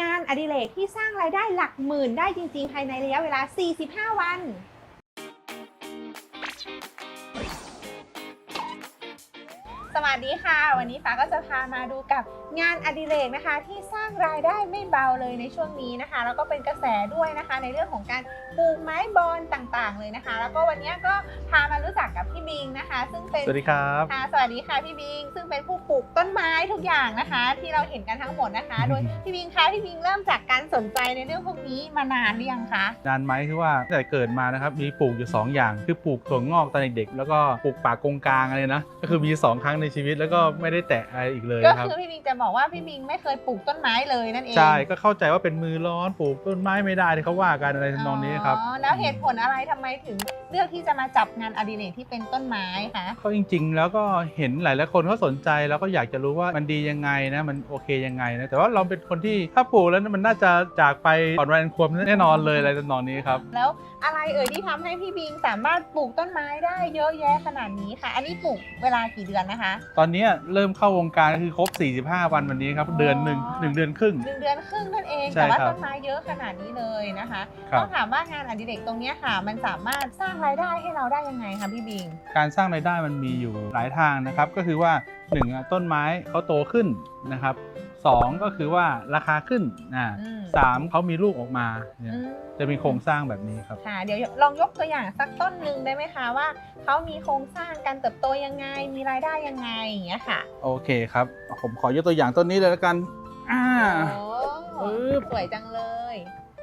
งานอดิเรกที่สร้างรายได้หลักหมื่นได้จริง ๆ ภายในระยะเวลา 45 วัน สวัสดีค่ะ วันนี้ฟ้าก็จะพามาดูกับงานอดิเรกนะคะ ที่สร้างรายได้ไม่เบาเลยในช่วงนี้นะคะ แล้วก็เป็นกระแสด้วยนะคะ ในเรื่องของการปลูกไม้บอลต่างๆ เลยนะคะ แล้วก็วันนี้ก็พามารู้จักกับพี่บิงนะคะ ซึ่งเป็นสวัสดีครับค่ะสวัสดีค่ะพี่บิง ซึ่งเป็นผู้ปลูกต้นไม้ทุกอย่างนะคะ ที่เราเห็นกันทั้งหมดนะคะ โดยพี่บิงคะพี่บิงเริ่มจากการสนใจในเรื่องพวกนี้มานานหรือยังคะนานไหมคือว่าตั้งแต่เกิดมานะครับมีปลูกอยู่ 2 อย่าง คือปลูกถั่วงอกตอนเด็กๆแล้วก็ปลูกป่ากงกลางอะไรนะก็คือมี 2 ครั้งในชีวิตแล้วก็ไม่ได้แตะอะไรอีกเลยก็ครับ คือพี่บิงจะบอกว่าพี่บิงไม่เคยปลูกต้นไม้เลยนั่นเองใช่ก็เข้าใจว่าเป็นมือร้อนปลูกต้นไม้ไม่ได้ที่เขาว่ากันอะไรทำนองนี้ครับอ๋อแล้วเหตุผลอะไรทำไมถึงเลือกที่จะมาจับงานอดิเรกที่เป็นต้นไม้คะก็จริง ๆ แล้วก็เห็นหลายๆคนเขาสนใจแล้วก็อยากจะรู้ว่ามันดียังไงนะมันโอเคยังไงนะแต่ว่าเราเป็นคนที่ถ้าปลูกแล้วมันน่าจะจากไปก่อนวัยอันควรแน่นอนเลยอะไรทำนองนี้ครับแล้ว อะไรเอ่ยที่ทำให้พี่บิงสามารถปลูกต้นไม้ได้เยอะแยะขนาดนี้ค่ะ อันนี้ปลูกเวลากี่เดือนนะคะ ตอนนี้เริ่มเข้าวงการก็คือครบ 45 วันวันนี้ครับ เดือนหนึ่งหนึ่งเดือนครึ่งหนึ่งเดือนครึ่งนั่นเองใช่แต่ว่าครับต้นไม้เยอะขนาดนี้เลยนะคะครับต้องถามว่างานอดิเรกตรงเนี้ยค่ะ มันสามารถสร้างรายได้ให้เราได้ยังไงคะพี่บิง การสร้างรายได้มันมีอยู่หลายทางนะครับ ก็คือว่า1นึ่งอะต้นไม้เขาโตขึ้นนะครับ สองก็คือว่าราคาขึ้นอ่าอืม สามเขามีลูกออกมาเนี่ยอืมจะมีโครงสร้างแบบนี้ครับ ค่ะ เดี๋ยวลองยกตัวอย่างสักต้นหนึ่งได้ไหมคะว่าเขามีโครงสร้างการเติบโตยังไง มีรายได้ยังไงอย่างเงี้ยค่ะโอเคครับ ผมขอยกตัวอย่างต้นนี้เลยแล้วกันอ่า โอ้ปึ๊บ สวยจังเลย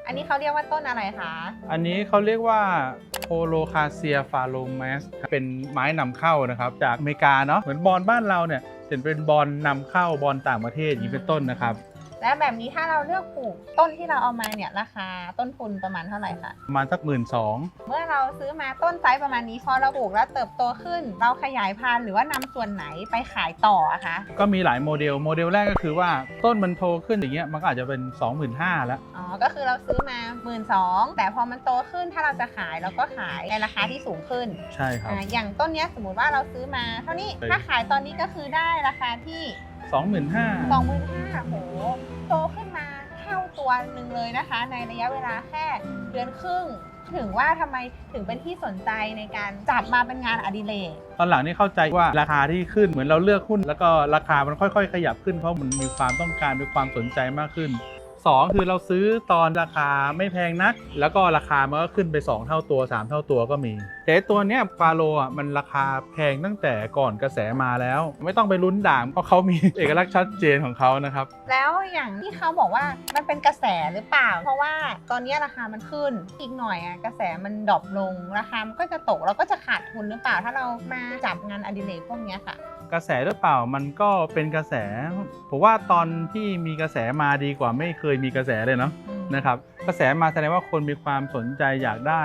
อันนี้เขาเรียกว่าต้นอะไรคะอันนี้เขาเรียกว่าโ o โลคาเซียฟาโลม s เป็นไม้นำเข้านะครับ จากอเมริกาเนาะเหมือนบอลบ้านเราเนี่ย เห็นเป็นบอลนำเข้าบอลต่างประเทศอย่างนี้เป็นต้นนะครับ และแบบนี้ถ้าเราเลือกปลูกต้นที่เราเอามาเนี่ยราคาต้นทุนประมาณเท่าไหร่คะ ประมาณสักหมื่นสองเมื่อเราซื้อมาต้นไซส์ประมาณนี้พอเราปลูกแล้วเติบโตขึ้น เราขยายพันธุ์หรือว่านำส่วนไหนไปขายต่ออะคะ ก็มีหลายโมเดล โมเดลแรกก็คือว่าต้นมันโตขึ้นอย่างเงี้ยมันก็อาจจะเป็น 25,000แล้ว อ๋อ ก็คือเราซื้อมา1 2ื่นแต่พอมันโตขึ้นถ้าเราจะขายเราก็ขายในราคาที่สูงขึ้นใช่ครับ อ่าอย่างต้นเนี้ยสมมติว่าเราซื้อมา เท่านี้ใช่ถ้าขายตอนนี้ก็คือได้ราคาที่ 25,000 25,000โห โตขึ้นมาเท่าตัวหนึ่งเลยนะคะ ในระยะเวลาแค่เดือนครึ่ง ถึงว่าทำไมถึงเป็นที่สนใจในการจับมาเป็นงานอดิเรก ตอนหลังนี่เข้าใจว่าราคาที่ขึ้นเหมือนเราเลือกหุ้น แล้วก็ราคามันค่อย ๆ ขยับขึ้นเพราะมันมีความต้องการมีความสนใจมากขึ้น สองคือเราซื้อตอนราคาไม่แพงนัก แล้วก็ราคามันก็ขึ้นไป 2 เท่าตัว 3 เท่าตัวก็มี แต่ตัวเนี้ยฟาโลอะมันราคาแพงตั้งแต่ก่อนกระแสมาแล้ว ไม่ต้องไปลุ้นด่างเพราะเขามีเอกลักษณ์ชัดเจนของเขานะครับแล้วอย่างที่เขาบอกว่ามันเป็นกระแสหรือเปล่า เพราะว่าตอนนี้ราคามันขึ้นอีกหน่อยอะกระแสมันดรอปลงราคามันก็จะตกเราก็จะขาดทุนหรือเปล่า ถ้าเรามาจับงานอดิเรกพวกนี้ค่ะ กระแสหรือเปล่ามันก็เป็นกระแส ผมว่าตอนที่มีกระแสมาดีกว่าไม่เคยมีกระแสเลยเนาะนะครับ กระแสมาแสดงว่าคนมีความสนใจอยากได้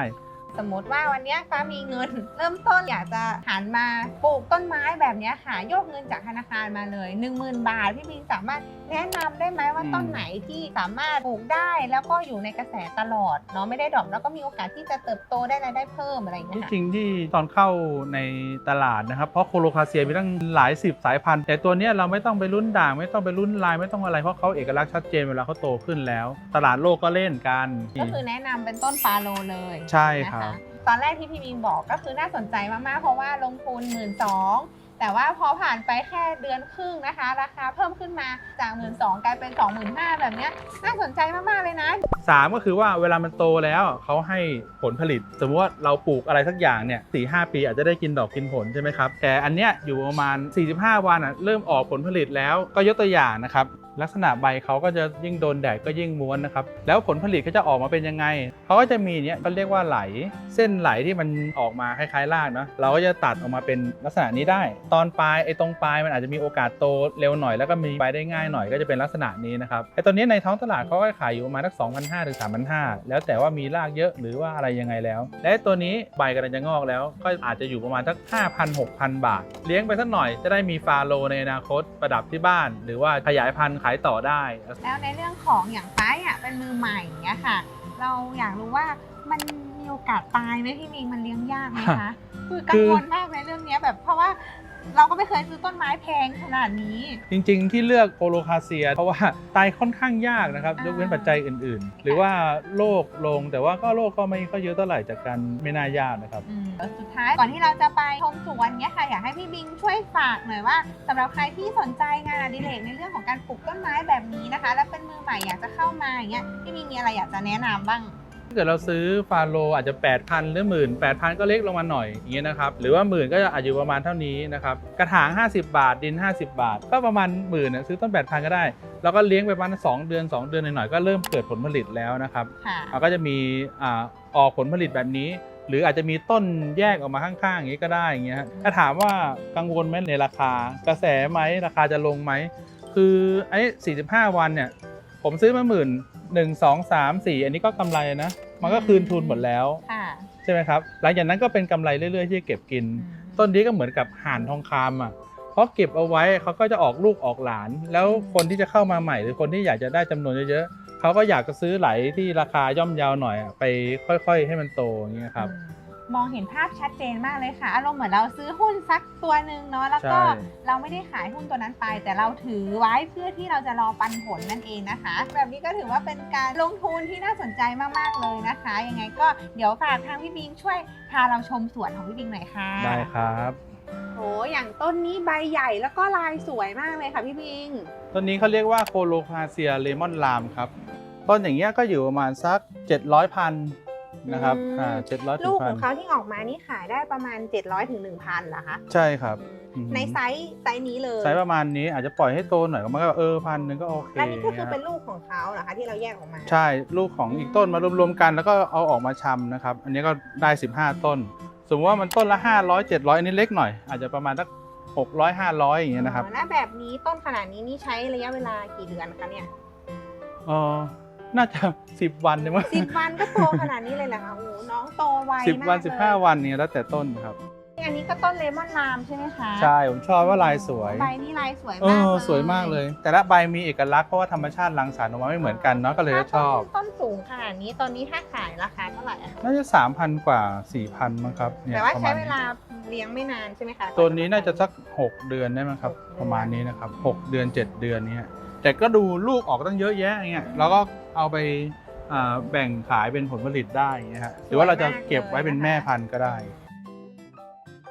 สมมติว่าวันเนี้ยฟ้ามีเงิน เริ่มต้นอยากจะหันมาปลูกต้นไม้แบบเนี้ยค่ะโยกเงินจากธนาคารมาเลย 1 0,000 บาทพี่บิงสามารถแนะนำได้ไหมว่าอืมต้นไหนที่สามารถปลูกได้แล้วก็อยู่ในกระแสตลอดเนาะไม่ได้ดรอปแล้วก็มีโอกาสที่จะเติบโตได้รายได้เพิ่มอะไรอย่างเงี้ที่ยค่ะจริงที่ตอนเข้าในตลาดนะครับเพราะโคโลคาเซียมีตั้งหลายสิบสายพันธุ์ แต่ตัวเนี้ยเราไม่ต้องไปรุ่นด่างไม่ต้องไปรุ่นลายไม่ต้องอะไรเพราะเขาเอกลักษณ์ชัดเจนเวลาเขาโตขึ้นแล้ว ตลาดโลกก็เล่นกัน ก็คือแนะนำเป็นต้นฟาโลเลย ใช่นะครัคะบ ตอนแรกที่พี่บิงบอกก็คือน่าสนใจมากๆ เพราะว่าลงทุน1 2ื่นสองแต่ว่าพอผ่านไปแค่เดือนครึ่งนะคะ ราคาเพิ่มขึ้นมาจาก1 2ื่นสองกลายเป็น25,000แบบเนี้ยน่าสนใจมากๆเลยนะ สามก็คือว่าเวลามันโตแล้วเขาให้ผลผลิต สมมติว่าเราปลูกอะไรสักอย่างเนี่ยสี่ห้าปีอาจจะได้กินดอกกินผลใช่ไหมครับแต่อันเนี้ยอยู่ประมาณ 45 วันอะเริ่มออกผลผลิตแล้วก็ยกตัวอย่างนะครับลักษณะใบเขาก็จะยิ่งโดนแดดก็ยิ่งม้วนนะครับ แล้วผลผลิตก็จะออกมาเป็นยังไงเขาก็จะมีเนี่ยเขาเรียกว่าไหล เส้นไหลที่มันออกมาคล้ายๆรากเนาะเราก็จะตัดออกมาเป็นลักษณะนี้ได้ ตอนปลายไอ้ตรงปลายมันอาจจะมีโอกาสโตเร็วหน่อย แล้วก็มีใบได้ง่ายหน่อยก็จะเป็นลักษณะนี้นะครับไอ้ตัวนี้ในท้องตลาดเขาก็ขายอยู่ประมาณสัก2,500ถึง3,500แล้วแต่ว่ามีรากเยอะหรือว่าอะไรยังไงแล้ว และตัวนี้ใบกำลังจะงอกแล้ว ก็อาจจะอยู่ประมาณสัก5,000 6,000 บาท เลี้ยงไปสักหน่อยจะได้มีฟาโลในอนาคตประดับที่บ้าน หรือว่าขยายพันธุ์ขายต่อได้ แล้วในเรื่องของอย่างฟ้ายอะเป็นมือใหม่เงี้ยค่ะ เราอยากรู้ว่ามันมีโอกาสตายไหมพี่มิงมันเลี้ยงยากไหมคะคือกังวลมากในเรื่องนี้แบบเพราะว่า เราก็ไม่เคยซื้อต้นไม้แพงขนาดนี้ จริงๆ ที่เลือกโคโลคาเซีย เพราะว่าตายค่อนข้างยากนะครับอ่ายกเว้นปัจจัยอื่นๆ หรือว่าโรคลงแต่ว่าก็โรคก็ไม่ก็เยอะเท่าไหร่จากการไม่น่ายากนะครับ อืมสุดท้ายก่อนที่เราจะไปชมสวนเนี้ยค่ะอยากให้พี่บิงช่วยฝากหน่อยว่าสำหรับใครที่สนใจงานอดิเรกในเรื่องของการปลูกต้นไม้แบบนี้นะคะ และเป็นมือใหม่อยากจะเข้ามาอย่างเงี้ยพี่บิงมีอะไรอยากจะแนะนำบ้าง ถ้าเกิดเราซื้อฟาโลอาจจะ 8,000 หรือหมื่น8,000 ก็เล็กลงมาหน่อยอย่างเงี้ยนะครับหรือว่าหมื่นก็จะอาจจะอยู่ประมาณเท่านี้นะครับกระถาง 50 บาท ดิน 50 บาท ก็ประมาณหมื่นซื้อต้น 8,000 ก็ได้ แล้วก็เลี้ยงไปประมาณ2เดือน 2 เดือนหน่อยๆก็เริ่มเกิดผลผลิตแล้วนะครับค่ะเราก็จะมีอ่าออกผลผลิตแบบนี้หรืออาจจะมีต้นแยกออกมาข้างๆอย่างนี้ก็ได้อย่างเงี้ยฮะถ้าถามว่ากังวลไหมในราคา กระแสไหมราคาจะลงไหม คือไอ้45 วันเนี่ย ผมซื้อมาหมื่น หนึ่งสองสามสี่อันนี้ก็กำไรนะ มันก็คืนทุนหมดแล้ว ค่ะ ใช่ไหมครับ หลังจากนั้นก็เป็นกำไรเรื่อยๆ ที่จะเก็บกินต้นนี้ก็เหมือนกับห่านทองคำอะเพราะเก็บเอาไว้เขาก็จะออกลูกออกหลาน แล้วคนที่จะเข้ามาใหม่ หรือคนที่อยากจะได้จำนวนเยอะๆเขาก็อยากจะซื้อไหลที่ราคาย่อมเยาวหน่อยอะไปค่อย ๆ ให้มันโตอย่างเงี้ยครับ อืม มองเห็นภาพชัดเจนมากเลยค่ะ อารมณ์เหมือนเราซื้อหุ้นสักตัวหนึ่งเนาะแล้วก็ใช่ เราไม่ได้ขายหุ้นตัวนั้นไป แต่เราถือไว้เพื่อที่เราจะรอปันผลนั่นเองนะคะ แบบนี้ก็ถือว่าเป็นการลงทุนที่น่าสนใจมากๆเลยนะคะ ยังไงก็เดี๋ยวฝากทางพี่บิงช่วยพาเราชมสวนของพี่บิงหน่อยค่ะได้ครับ โหอย่างต้นนี้ใบใหญ่แล้วก็ลายสวยมากเลยค่ะพี่บิง ต้นนี้เขาเรียกว่าโคโลคาเซียเลมอนลามครับ ต้นอย่างเงี้ยก็อยู่ประมาณสัก 700พัน นะครับอืมอ่าเจ็ดร้อยถึลูงกพัขอนงเขาที่ออกมานี่ขายได้ประมาณ 700ถึง1,000เหรอคะใช่ครับ อืม ในไซส์ไซส์นี้เลยไซส์ประมาณนี้อาจจะปล่อยให้โตหน่อยก็มันก็เออพันหนึ่งก็โอเคและนี่ก็คือเงี้ยเป็นลูกของเขาเหรอคะที่เราแยกออกมา ใช่ลูกของอีกต้นมารวมๆกันแล้วก็เอาออกมาชำนะครับ อันนี้ก็ได้ 15 ต้น สมมติว่ามันต้นละ 500 700 อันนี้เล็กหน่อย อาจจะประมาณสัก600 500 อย่างเงี้ยนะครับอ๋อแล้วแบบนี้ต้นขนาดนี้นี่ใช้ระยะเวลากี่เดือนคะเนี่ย เออ น่าจะ10วันเลยมั้งสิบวันก็โตขนาดนี้เลยเหรอคะโอ้โหน้องโตไวสิบวันมากเลย15วันเนี่ยแล้วแต่ต้นครับ อันนี้ก็ต้นเลมอนลามใช่ไหมคะใช่ผมชอบว่าลายสวยใบนี่ลายสวยเอมากอเลยสวยมากเลย แต่ละใบมีเอกลักษณ์เพราะว่าธรรมชาติรังสรรค์ออกมาไม่เหมือนกันเนาะก็เลยชอบต้นสูงขนาดนี้ตอนนี้ถ้าขายราคาเท่าไหร่อะน่าจะ3,000กว่า4,000มั้งครับเนี่ยแต่ว่าประใช้มาณเวนี้ลาเลี้ยงไม่นานใช่ไหมคะ ตัวนี้น่าจะสัก6เดือนได้มั้งครับ หกเดือน ประมาณนี้นะครับ6เดือน7เดือนเนี้ยแต่ก็ดูลูกออกตั้งเยอะแยะอย่างเงี้ยเราก็ เอาไปอ่าแบ่งขายเป็นผลผลิตได้อย่างเงี้ยฮะหรือว่าเราจะเก็บไว้เป็นแม่พันธุ์ก็ได้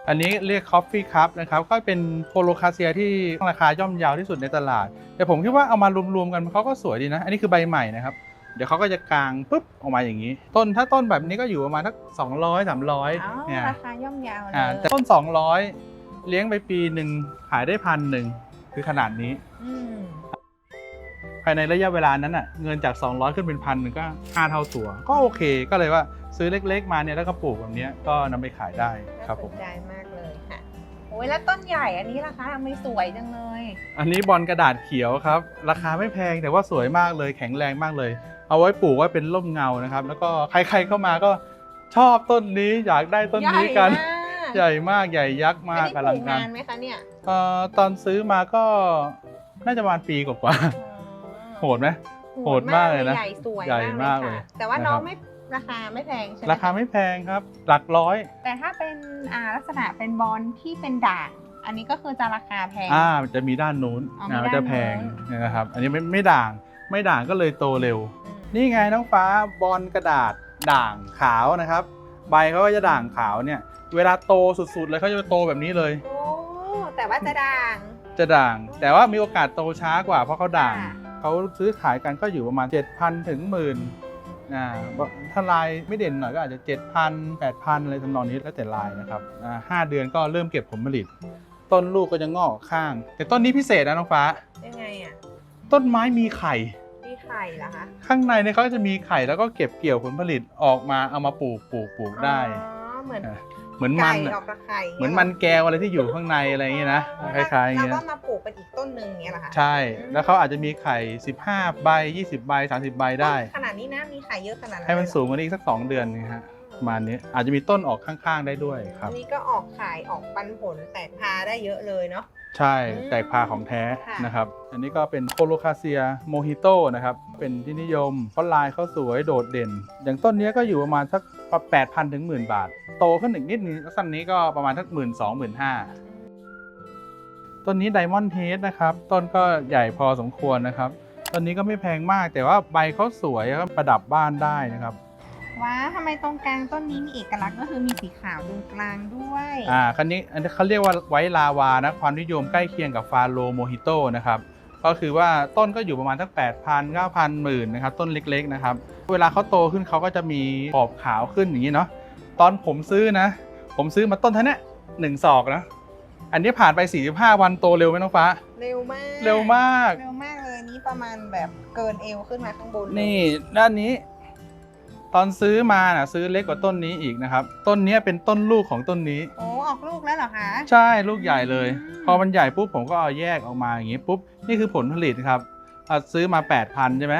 อันนี้เรียก Coffee Cup นะครับก็เป็นโคโลคาเซียที่ราคาย่อมเยาวที่สุดในตลาด แต่ผมคิดว่าเอามารวมๆกันเขาก็สวยดีนะ อันนี้คือใบใหม่นะครับ เดี๋ยวเขาก็จะกางปุ๊บออกมาอย่างนี้ ต้นถ้าต้นแบบนี้ก็อยู่ประมาณสัก200อ๋อ300เนี่ยราคาย่อมยาวเลยอ่าแต่ต้น200เลี้ยงไปปีหนึ่งขายได้พันหนึ่งคือขนาดนี้อืมภายในระยะเวลานั้นอะเงินจาก 200 ขึ้นเป็นพันหนึ่งก็ 5 เท่าตัว ก็โอเคก็เลยว่าซื้อเล็กๆมาเนี่ยแล้วก็ปลูกแบบเนี้ยก็นำไปขายได้ครับผมน่าสนใจมากเลยค่ะโอ้ยแล้วต้นใหญ่อันนี้ล่ะคะทำไมสวยจังเลย อันนี้บอลกระดาษเขียวครับ ราคาไม่แพงแต่ว่าสวยมากเลยแข็งแรงมากเลย เอาไว้ปลูกไว้เป็นร่มเงานะครับ แล้วก็ใครๆเข้ามาก็ชอบต้นนี้อยากได้ต้นนี้กัน ใหญ่มากใหญ่ยักษ์มากอันอนี้ปลัลูงกการนานไหมคะเนี่ยเอ่อตอนซื้อมาก็น่าจะประมาณปีกว่าๆ โหดไหม โหดมากเลยนะใหญ่สวยใหญ่มากเลยค่ะแต่ว่านะครับน้องไม่ราคาไม่แพงใช่ไหมราคาไม่แพงครับ หลักร้อย แต่ถ้าเป็นอ่าลักษณะเป็นบอลที่เป็นด่าง อันนี้ก็คือจะราคาแพง อ่ามันจะมีด้านนู้นอ๋อมีนะมันจะแพงด้านนู้น เนี่ยนะครับ อันนี้ไม่ไม่ด่าง ไม่ด่างก็เลยโตเร็วอืมนี่ไงน้องฟ้าบอลกระดาษด่างขาวนะครับ ใบเขาก็จะด่างขาวเนี่ย เวลาโตสุดๆเลยเขาจะโตแบบนี้เลย โอ้แต่ว่าจะด่าง จะด่าง แต่ว่ามีโอกาสโตช้ากว่าเพราะเขาด่าง ค่ะ เขาซื้อขายกันก็อยู่ประมาณ 7,000 ถึงหมื่นอ่าถ้าลายไม่เด่นหน่อยก็อาจจะ 7,000 8,000 อะไรทำนองนี้แล้วแต่ลายนะครับอ่าห้าเดือนก็เริ่มเก็บผลผลิต ต้นลูกก็จะงอกข้าง แต่ต้นนี้พิเศษนะน้องฟ้า ยังไงอะต้นไม้มีไข่ มีไข่เหรอคะข้างในเนี่ยเขาก็จะมีไข่แล้วก็เก็บเกี่ยวผลผลิตออกมาเอามาปลูกปลูกปลูกได้ อ๋อเหมือนอะ เหมือนมันไก่อะออกกับไข่เหมือนมันแก้วอะไรที่อยู่ข้างในอะไรอย่างเงี้ยนะคล้ายๆอย่างเราเงี้ยก็มาปลูกเป็นอีกต้นหนึ่งอย่างเงี้ยเหรอคะใช่ แล้วเขาอาจจะมีไข่ 15 ใบ 20 ใบ 30 ใบได้ ขนาดนี้นะมีไข่เยอะขนาดนั้นให้มันเลยเรอสูงกว่านี้อีกสัก 2 เดือนนะฮะ ประมาณนี้อาจจะมีต้นออกข้างๆได้ด้วยครับ อันนี้ก็ออกขายออกปันผลแตกพาได้เยอะเลยเนาะ ใช่อืมแตกพาของแท้ค่ะนะครับ อันนี้ก็เป็นโคโลคาเซียโมฮิโตนะครับ เป็นที่นิยมเพราะลายเขาสวยโดดเด่น อย่างต้นเนี้ยก็อยู่ประมาณสัก8,000ถึงหมื่นบาท โตขึ้นอีกนิดนึงลักษณะนี้ก็ประมาณสักหมื่นสองหมื่นห้าต้นนี้ไดมอนด์เ a สนะครับ ต้นก็ใหญ่พอสมควรนะครับ ต้นนี้ก็ไม่แพงมากแต่ว่าใบเขาสวยแล้วก็ประดับบ้านได้นะครับ ว้าทำไมตรงกลางต้นนี้มีเอกลักษณ์ก็คือมีสีขาวตรงกลางด้วยอ่าคันนี้อันนี้เขาเรียกว่าไวท์ลาวานะความนิยมใกล้เคียงกับฟาโลโมฮิโตนะครับก็คือว่าต้นก็อยู่ประมาณสัก8,000 9,000หมื่นนะครับต้นเล็กๆนะครับเวลาเขาโตขึ้นเขาก็จะมีขอบขาวขึ้นอย่างนี้เนาะตอนผมซื้อนะ ผมซื้อมาต้นเท่านี้หนึ่งศอกนะอันนี้ผ่านไป 45 วันโตเร็วไหมน้องฟ้า เร็วมาก เร็วมาก เร็วมากเลยนี่ประมาณแบบเกินเอวขึ้นมาข้างบนเลยนี่ด้านนี้ ตอนซื้อมานะซื้อเล็กกว่าต้นนี้อีกนะครับ ต้นเนี้ยเป็นต้นลูกของต้นนี้ โอ้ออกลูกแล้วเหรอคะ ใช่ลูกใหญ่เลยอืมพอมันใหญ่ปุ๊บผมก็เอาแยกออกมาอย่างนี้ปุ๊บนี่คือผลผลิตครับอะซื้อมา 8,000 ใช่ไหม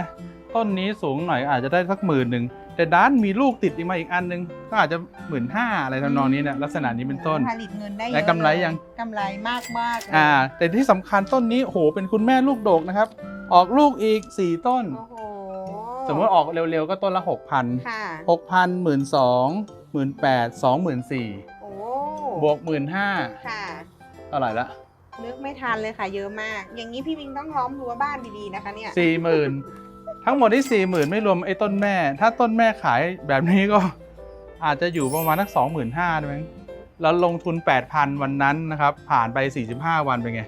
ต้นนี้สูงหน่อยอาจจะได้สักหมื่นหนึ่งแต่ด้านมีลูกติดอีกมาอีกอันนึง ก็อาจจะหมื่นห้าอะไรทำนองนี้เนี่ยลักษณะนี้เป็นต้นผลิตเงินได้เยและอะกำไรยังกำไรมากมากๆเลยอ่า แต่ที่สำคัญต้นนี้โอ้โหเป็นคุณแม่ลูกดกนะครับ ออกลูกอีก 4 ต้น โอ้โห สมมติออกเร็วๆก็ต้นละ 6,000 ค่ะ 6,000 1 2 0 0 0 18,000 24,000โอ้บวก 15,000ค่ะ เท่าไหร่ละนึกไม่ทันเลยค่ะ เยอะมาก อย่างนี้พี่วิงต้องล้อมรั้วบ้านดีๆนะคะเนี่ยสี่หมื่นทั้งหมดที่สี่หมื่นไม่รวมไอ้ต้นแม่ ถ้าต้นแม่ขายแบบนี้ก็ อาจจะอยู่ประมาณสักสองหมื่นห้าได้ไหมแล้วลงทุนแปดพันวันนั้นนะครับ ผ่านไปสี่สิบห้าวันเป็นไง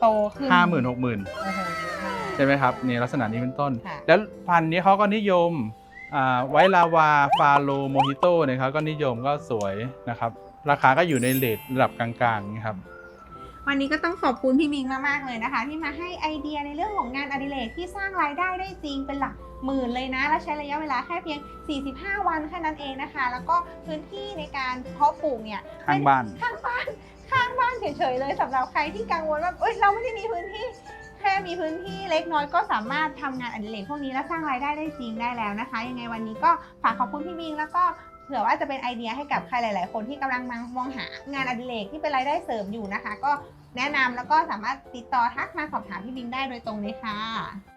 โตขึ้นห้าหมื่นหกหมื่นโอ้โหเยอะมาก ใช่ไหมครับนี่ลักษณะนี้เป็นต้น ค่ะ แล้วพันธุ์นี้เขาก็นิยมอ่าไวท์ลาวาฟาโลโมฮิโต้เนี่ยครับก็นิยมก็สวยนะครับ ราคาก็อยู่ในเลทระดับกลางๆนี่ครับ วันนี้ก็ต้องขอบคุณพี่มิงมากๆเลยนะคะ ที่มาให้ไอเดียในเรื่องของงานอดิเรกที่สร้างรายได้ได้จริงเป็นหลักหมื่นเลยนะ และใช้ระยะเวลาแค่เพียง 45 วันแค่นั้นเองนะคะ แล้วก็พื้นที่ในการเพาะปลูกเนี่ยข้างบ้าน ข้างบ้านข้างบ้านเฉยๆเลยสำหรับใครที่กังวลว่าเอ้ยเราไม่ได้มีพื้นที่แค่ มีพื้นที่เล็กน้อยก็สามารถทำงานอดิเรกพวกนี้และสร้างรายได้ได้จริงได้แล้วนะคะ ยังไงวันนี้ก็ฝากขอบคุณพี่มิงแล้วก็เผื่อว่าจะเป็นไอเดียให้กับใครหลาย ๆ คนที่กำลังมองหางานอดิเรกที่เป็นรายได้เสริมอยู่นะคะ ก็แนะนำแล้วก็สามารถติดต่อทักมาสอบถามพี่มิงได้โดยตรงเลยค่ะ